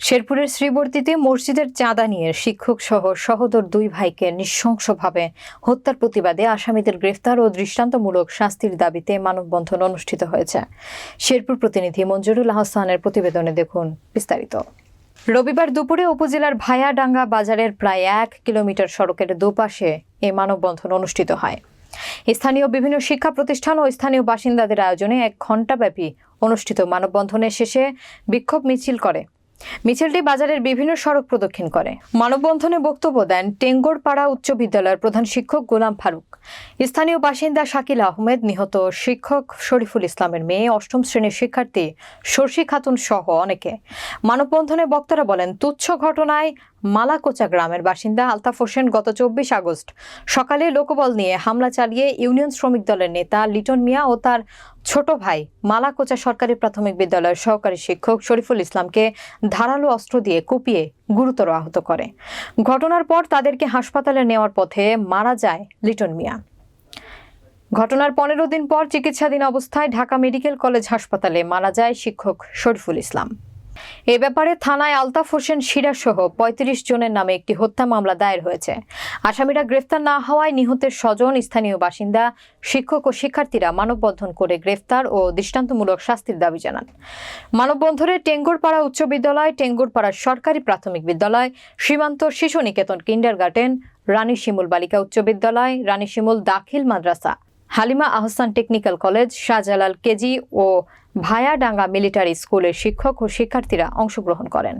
শেরপুরের শ্রীবর্তীতে মসজিদের চাঁদা নিয়ে শিক্ষক সহ সহোদর দুই ভাইকে নৃশংসভাবে হত্যার প্রতিবাদে আসামিদের গ্রেফতার ও দৃষ্টান্তমূলক শাস্তির দাবিতে মানববন্ধন অনুষ্ঠিত হয়েছে। শেরপুর প্রতিনিধি মঞ্জুরুল আহসানের প্রতিবেদনে দেখুন বিস্তারিত। রবিবার দুপুরে উপজেলার ভায়াডাঙ্গা বাজারের প্রায় এক কিলোমিটার সড়কের দুপাশে এই মানববন্ধন অনুষ্ঠিত হয়। স্থানীয় বিভিন্ন শিক্ষা প্রতিষ্ঠান ও স্থানীয় বাসিন্দাদের আয়োজনে এক ঘণ্টাব্যাপী অনুষ্ঠিত মানববন্ধনের শেষে বিক্ষোভ মিছিল করে। মিছিলটি বাজারের বিভিন্ন সড়ক প্রদক্ষিণ করে। মানববন্ধনে বক্তব্য দেন টেঙ্গোরপাড়া উচ্চ বিদ্যালয়ের প্রধান শিক্ষক গোলাম ফারুক। স্থানীয় বাসিন্দা শাকিল আহমেদ নিহত শিক্ষক শরীফুল ইসলামের মেয়ে অষ্টম শ্রেণির শিক্ষার্থী শর্ষি খাতুন সহ অনেকে। মানববন্ধনে বক্তারা বলেন, তুচ্ছ ঘটনায় মালাকোচা গ্রামের বাসিন্দা আলতাফ হোসেন গত চব্বিশ আগস্ট সকালে লোকবল নিয়ে হামলা চালিয়ে ইউনিয়ন শ্রমিক দলের নেতা লিটন মিয়া ও তার ছোট ভাই মালাকোচা সরকারি প্রাথমিক বিদ্যালয়ের সহকারী শিক্ষক শরীফুল ইসলামকে ধারালো অস্ত্র দিয়ে কুপিয়ে গুরুতর আহত করে। ঘটনার পর তাদেরকে হাসপাতালে নেওয়ার পথে মারা যায় লিটন মিয়া। ঘটনার পনেরো দিন পর চিকিৎসাধীন অবস্থায় ঢাকা মেডিকেল কলেজ হাসপাতালে মারা যায় শিক্ষক শরীফুল ইসলাম। এ ব্যাপারে থানায় আলতাফ হোসেন শিরা সহ পঁয়ত্রিশ জনের নামে একটি হত্যা মামলা দায়ের হয়েছে। আসামিরা গ্রেফতার না হওয়ায় নিহতের স্বজন, স্থানীয় বাসিন্দা, শিক্ষক ও শিক্ষার্থীরা মানববন্ধন করে গ্রেফতার ও দৃষ্টান্তমূলক শাস্তির দাবি জানান। মানববন্ধনে টেঙ্গুরপাড়া উচ্চ বিদ্যালয় টেঙ্গুরপাড়া সরকারি প্রাথমিক বিদ্যালয়, সীমান্ত শিশু নিকেতন কিন্ডার গার্ডেন রানী শিমুল বালিকা উচ্চ বিদ্যালয় রানী শিমুল দাখিল মাদ্রাসা। Halima Ahsan technical college, Shahjalal KG ও ভায়াডাঙ্গা মিলিটারি স্কুলের শিক্ষক ও শিক্ষার্থীরা অংশগ্রহণ করেন।